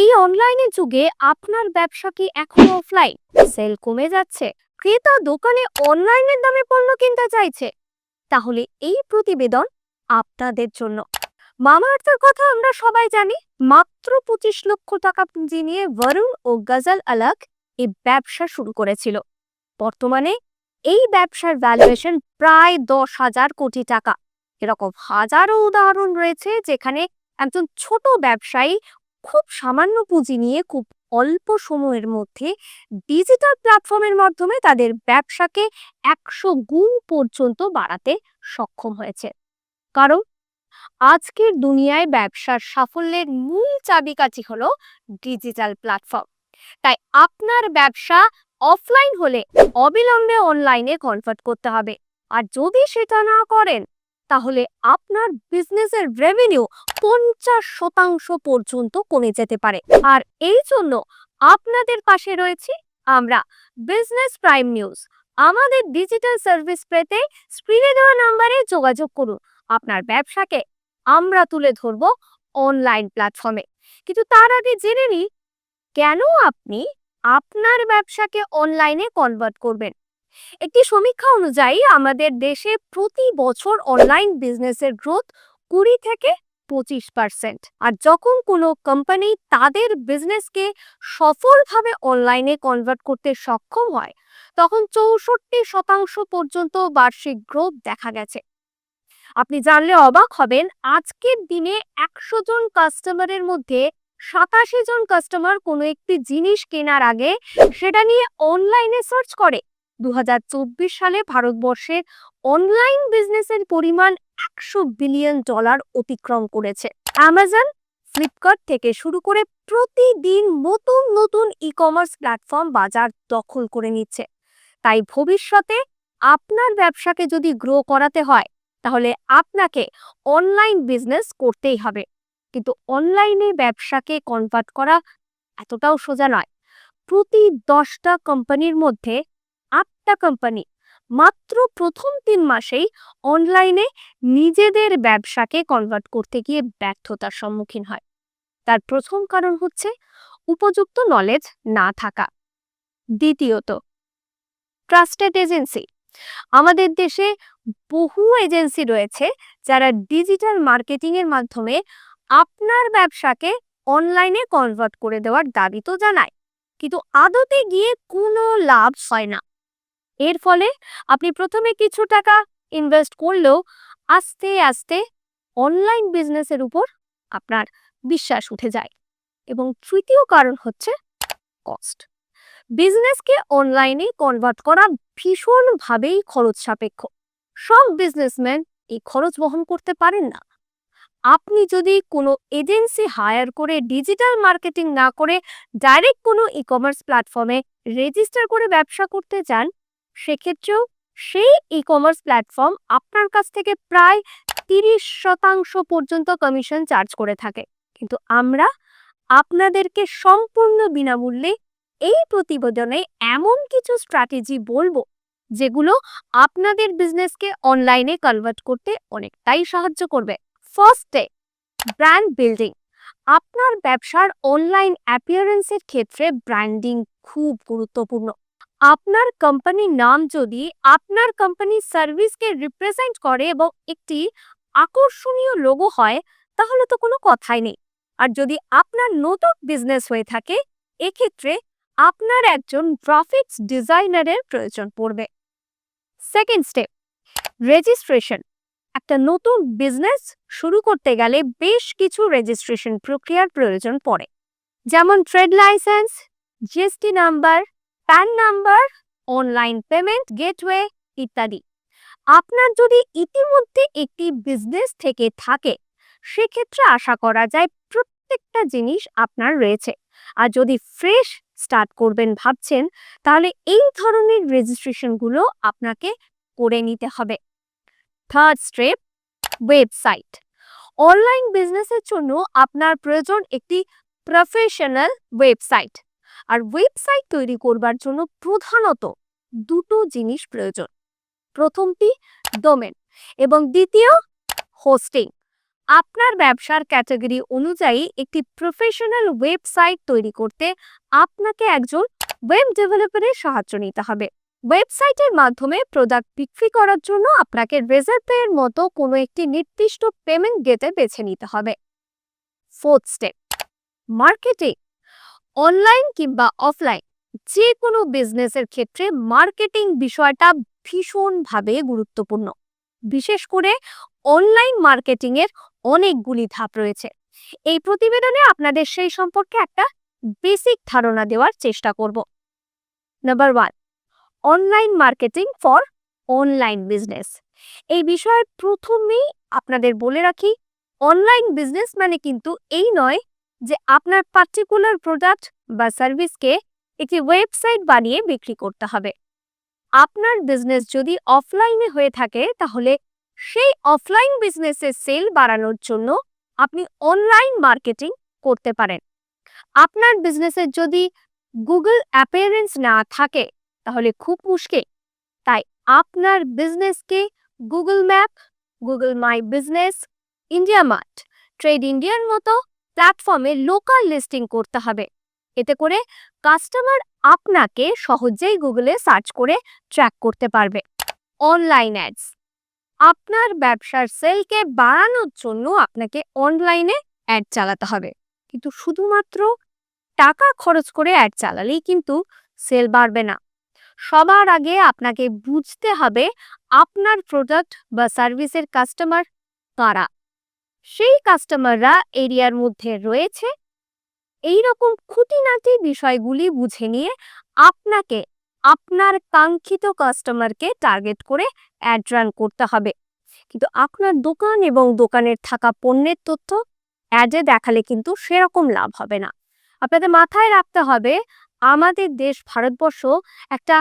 এই অনলাইনের যুগে আপনার ব্যবসা কি এখন অফলাইন সেল কমে যাচ্ছে। ক্রেতা দোকানে অনলাইনের দামে পণ্য কিনতে চাইছে। তাহলে এই প্রতিবেদন আপনাদের জন্য। মামা আর্থের কথা আমরা সবাই জানি, মাত্র পঁচিশ লক্ষ টাকা পুঁজি নিয়ে বরুণ ও গজল আলাক এই ব্যবসা শুরু করেছিল। বর্তমানে এই ব্যবসার ভ্যালুয়েশন প্রায় দশ হাজার কোটি টাকা। এরকম হাজারো উদাহরণ রয়েছে যেখানে একজন ছোট ব্যবসায়ী খুব সামান্য পুঁজি নিয়ে খুব অল্প সময়ের মধ্যে ডিজিটাল প্ল্যাটফর্মের মাধ্যমে তাদের ব্যবসাকে একশো গুণ পর্যন্ত বাড়াতে সক্ষম হয়েছে। কারণ আজকের দুনিয়ায় ব্যবসার সাফল্যের মূল চাবিকাঠি হলো ডিজিটাল প্ল্যাটফর্ম। তাই আপনার ব্যবসা অফলাইন হলে অবিলম্বে অনলাইনে কনভার্ট করতে হবে। আর যদি সেটা না করেন, তাহলে আপনার বিজনেসের রেভিনিউ পঞ্চাশ শতাংশ পর্যন্ত কমে যেতে পারে। আর এই জন্য আপনাদের পাশে রয়েছি আমরা বিজনেস প্রাইম নিউজ। আমাদের ডিজিটাল সার্ভিস পেতে স্ক্রিনে দেওয়া নাম্বারে যোগাযোগ করুন। আপনার ব্যবসাকে আমরা তুলে ধরব অনলাইন প্ল্যাটফর্মে। কিন্তু তার আগে জেনে নিই, কেন আপনি আপনার ব্যবসাকে অনলাইনে কনভার্ট করবেন? একটি সমীক্ষা অনুযায়ী আমাদের দেশে প্রতি বছর অনলাইন বিজনেসের গ্রোথ কুড়ি থেকে পঁচিশ পার্সেন্ট আর যখন কোনো কোম্পানি তাদের বিজনেসকে সফলভাবে অনলাইনে কনভার্ট করতে সক্ষম হয়, তখন চৌষট্টি শতাংশ পর্যন্ত বার্ষিক গ্রোথ দেখা গেছে। আপনি জানলে অবাক হবেন, আজকের দিনে একশো জন কাস্টমারের মধ্যে সাতাশি জন কাস্টমার কোনো একটি জিনিস কেনার আগে সেটা নিয়ে অনলাইনে সার্চ করে। দু হাজার চব্বিশ সালে ভারতবর্ষের অনলাইন বিজনেসের পরিমাণ একশো বিলিয়ন ডলার অতিক্রম করেছে। অ্যামাজন ফ্লিপকার্ট থেকে শুরু করে প্রতিদিন নতুন নতুন ই কমার্স প্ল্যাটফর্ম বাজার দখল করে নিচ্ছে। তাই ভবিষ্যতে আপনার ব্যবসাকে যদি গ্রো করাতে হয়, তাহলে আপনাকে অনলাইন বিজনেস করতেই হবে। কিন্তু অনলাইনে ব্যবসাকে কনভার্ট করা এতটাও সোজা নয়। প্রতি দশটা কোম্পানির মধ্যে আটটা কোম্পানি মাত্র প্রথম তিন মাসেই অনলাইনে নিজেদের ব্যবসাকে কনভার্ট করতে গিয়ে ব্যর্থতার সম্মুখীন হয়। তার প্রথম কারণ হচ্ছে উপযুক্ত নলেজ না থাকা। দ্বিতীয়ত ট্রাস্টেড এজেন্সি আমাদের দেশে বহু এজেন্সি রয়েছে যারা ডিজিটাল মার্কেটিং এর মাধ্যমে আপনার ব্যবসাকে অনলাইনে কনভার্ট করে দেওয়ার দাবি তো জানায়, কিন্তু আদতে গিয়ে কোনো লাভ হয় না। এর ফলে আপনি প্রথমে কিছু টাকা ইনভেস্ট করলেও আস্তে আস্তে অনলাইন বিজনেসের উপর আপনার বিশ্বাস উঠে যায়। এবং তৃতীয় কারণ হচ্ছে কস্ট বিজনেসকে অনলাইনে কনভার্ট করা ভীষণভাবেই খরচ সাপেক্ষ। সব বিজনেসম্যান এই খরচ বহন করতে পারেন না। আপনি যদি কোনো এজেন্সি হায়ার করে ডিজিটাল মার্কেটিং না করে ডাইরেক্ট কোনো ই কমার্স প্ল্যাটফর্মে রেজিস্টার করে ব্যবসা করতে চান সেক্ষেত্রেও সেই ই কমার্স প্ল্যাটফর্ম আপনার কাছ থেকে প্রায় তিরিশ শতাংশ পর্যন্ত কমিশন চার্জ করে থাকে। কিন্তু আমরা আপনাদেরকে সম্পূর্ণ বিনামূল্যে এই প্রতিবেদনে এমন কিছু স্ট্র্যাটেজি বলব, যেগুলো আপনাদের বিজনেসকে অনলাইনে কনভার্ট করতে অনেকটাই সাহায্য করবে। ফার্স্টে ব্র্যান্ড বিল্ডিং আপনার ব্যবসার অনলাইন অ্যাপিয়ারেন্সের ক্ষেত্রে ব্র্যান্ডিং খুব গুরুত্বপূর্ণ। আপনার কোম্পানির নাম যদি আপনার কোম্পানির সার্ভিসকে রিপ্রেজেন্ট করে এবং একটি আকর্ষণীয় লোগো হয়, তাহলে তো কোনো কথাই নেই। আর যদি আপনার নতুন বিজনেস হয়ে থাকে, এক্ষেত্রে আপনার একজন গ্রাফিক্স ডিজাইনারের প্রয়োজন পড়বে। সেকেন্ড স্টেপ রেজিস্ট্রেশন একটা নতুন বিজনেস শুরু করতে গেলে বেশ কিছু রেজিস্ট্রেশন প্রক্রিয়ার প্রয়োজন পড়ে। যেমন trade licence GST number PAN number, online payment gateway ইত্যাদি। আপনার যদি ইতিমধ্যে একটি বিজনেস থেকে থাকে, সেক্ষেত্রে আশা করা যায় প্রত্যেকটা জিনিস আপনার রয়েছে। আর যদি ফ্রেশ স্টার্ট করবেন ভাবছেন, তাহলে এই ধরনের রেজিস্ট্রেশনগুলো আপনাকে করে নিতে হবে। Third step, website. অনলাইন বিজনেসের জন্য আপনার প্রয়োজন একটি প্রফেশনাল ওয়েবসাইট। আর ওয়েবসাইট তৈরি করবার জন্য প্রধানত দুটো জিনিস প্রয়োজন। প্রথমটি ডোমেন এবং দ্বিতীয় হোস্টিং আপনার ব্যবসার ক্যাটাগরি অনুযায়ী একটি প্রফেশনাল ওয়েবসাইট তৈরি করতে আপনাকে একজন ওয়েব ডেভেলপারের সাহায্য নিতে হবে। ওয়েবসাইটের মাধ্যমে প্রোডাক্ট বিক্রি করার জন্য আপনাকে রেজার পেয়ের মতো কোনো একটি নির্দিষ্ট পেমেন্ট গেটে বেছে নিতে হবে। ফোর্থ স্টেপ মার্কেটিং অনলাইন কিংবা অফলাইন যে কোনো বিজনেসের ক্ষেত্রে মার্কেটিং বিষয়টা ভীষণভাবে গুরুত্বপূর্ণ। বিশেষ করে অনলাইন মার্কেটিং এর অনেকগুলি ধাপ রয়েছে। এই প্রতিবেদনে আপনাদের সেই সম্পর্কে একটা বেসিক ধারণা দেওয়ার চেষ্টা করব। Number one online marketing for online business এই বিষয়ে প্রথমেই আপনাদের বলে রাখি অনলাইন বিজনেস মানে কিন্তু এই নয় যে আপনার পার্টিকুলার প্রোডাক্ট বা সার্ভিসকে একটি ওয়েবসাইট বানিয়ে বিক্রি করতে হবে। আপনার বিজনেস যদি অফলাইনে হয়ে থাকে, তাহলে সেই অফলাইন বিজনেসের সেল বাড়ানোর জন্য আপনি অনলাইন মার্কেটিং করতে পারেন। আপনার বিজনেসের যদি গুগল অ্যাপিয়ারেন্স না থাকে, তাহলে খুব মুশকিল। তাই আপনার বিজনেসকে Google map Google my business India mart trade ইন্ডিয়ার মতো প্ল্যাটফর্মে লোকাল লিস্টিং করতে হবে। এতে করে কাস্টমার আপনাকে সহজেই গুগলে সার্চ করে ট্র্যাক করতে পারবে। Online ads. আপনার ব্যবসার সেলকে বাড়ানোর জন্য আপনাকে অনলাইনে অ্যাড চালাতে হবে। কিন্তু শুধুমাত্র টাকা খরচ করে অ্যাড চালালেই কিন্তু সেল বাড়বে না। সবার আগে আপনাকে বুঝতে হবে আপনার প্রোডাক্ট বা সার্ভিসের কাস্টমার কারা। সেই কাস্টমাররা এরিয়ার মধ্যে রয়েছে। এই রকম খুঁটিনাটি বিষয়গুলি বুঝে নিয়ে আপনাকে, আপনার কাঙ্ক্ষিত কাস্টমারকে টার্গেট করে অ্যাড রান করতে হবে। কিন্তু আপনার দোকান এবং দোকানের থাকা পণ্যের তথ্য অ্যাডে দেখালে কিন্তু সেরকম লাভ হবে না। আপনাদের মাথায় রাখতে হবে, আমাদের দেশ ভারতবর্ষ একটা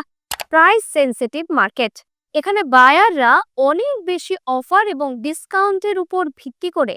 প্রাইস সেন্সিটিভ মার্কেট। এখানে বায়াররা অনেক বেশি অফার এবং ডিসকাউন্টের উপর ভিত্তি করে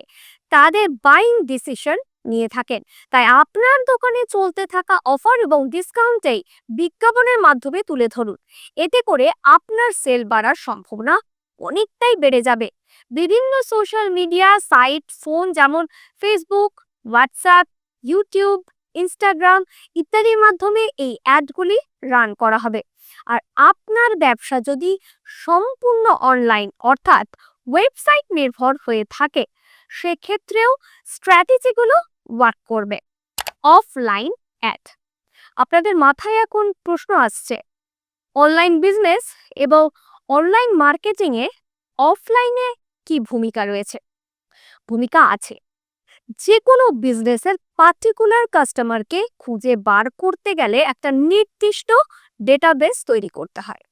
তাদের বাইং ডিসিশন নিয়ে থাকেন। তাই আপনার দোকানে চলতে থাকা অফার এবং ডিসকাউন্টেই বিজ্ঞাপনের মাধ্যমে তুলে ধরুন। এতে করে আপনার সেল বাড়ার সম্ভাবনা অনেকটাই বেড়ে যাবে। বিভিন্ন সোশ্যাল মিডিয়া সাইট ফোন যেমন ফেসবুক হোয়াটসঅ্যাপ ইউটিউব ইনস্টাগ্রাম ইত্যাদির মাধ্যমে এই অ্যাডগুলি রান করা হবে। আর আপনার ব্যবসা যদি সম্পূর্ণ অনলাইন অর্থাৎ ওয়েবসাইট নির্ভর হয়ে থাকে, সেক্ষেত্রেও স্ট্র্যাটেজিগুলো ওয়ার্ক করবে। অফলাইন অ্যাড আপনাদের মাথায় এখন প্রশ্ন আসছে অনলাইন বিজনেস এবং অনলাইন মার্কেটিংয়ে অফলাইনে কি ভূমিকা রয়েছে? ভূমিকা আছে। যে কোনো বিজনেসের পার্টিকুলার কাস্টমারকে খুঁজে বার করতে গেলে একটা নির্দিষ্ট ডেটাবেস তৈরি করতে হয়।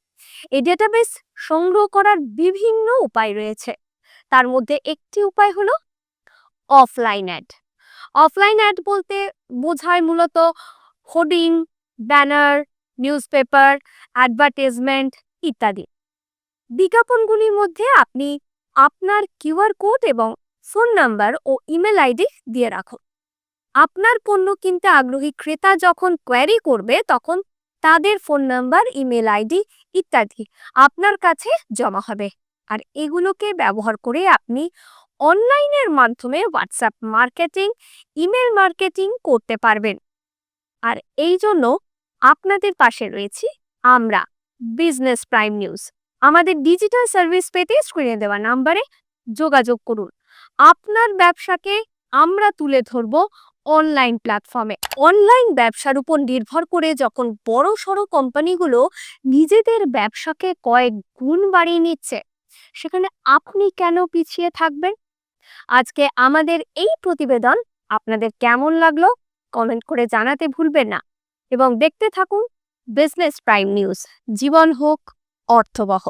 এই ডেটাবেস সংগ্রহ করার বিভিন্ন উপায় রয়েছে। তার মধ্যে একটি উপায় হলো অফলাইন অ্যাড অফলাইন অ্যাড বলতে বোঝায় মূলত hoarding banner news paper advertisement ইত্যাদি। বিজ্ঞাপনগুলির মধ্যে আপনি আপনার কিউআর কোড এবং ফোন নাম্বার ও ইমেল আইডি দিয়ে রাখুন আপনার পণ্য কিনতে আগ্রহী ক্রেতা যখন কোয়ারি করবে, তখন তাদের ফোন নাম্বার, ইমেল আইডি ইত্যাদি আপনার কাছে জমা হবে। আর এগুলোকে ব্যবহার করে আপনি অনলাইনের মাধ্যমে হোয়াটসঅ্যাপ মার্কেটিং, ইমেল মার্কেটিং করতে পারবেন। আর এই জন্য আপনাদের পাশে রয়েছি আমরা, বিজনেস প্রাইম নিউজ। আমাদের ডিজিটাল সার্ভিস পেতে স্ক্রিনে দেওয়া নাম্বারে যোগাযোগ করুন। আপনার ব্যবসাকে আমরা তুলে ধরব অনলাইন প্ল্যাটফর্মে অনলাইন ব্যবসার উপর নির্ভর করে যখন বড় সড়ো কোম্পানিগুলো নিজেদের ব্যবসাকে কয়েক গুণ বাড়িয়ে নিচ্ছে, সেখানে আপনি কেন পিছিয়ে থাকবেন? আজকে আমাদের এই প্রতিবেদন আপনাদের কেমন লাগল কমেন্ট করে জানাতে ভুলবেন না। এবং দেখতে থাকুন বিজনেস প্রাইম নিউজ জীবন হোক, অর্থবহ।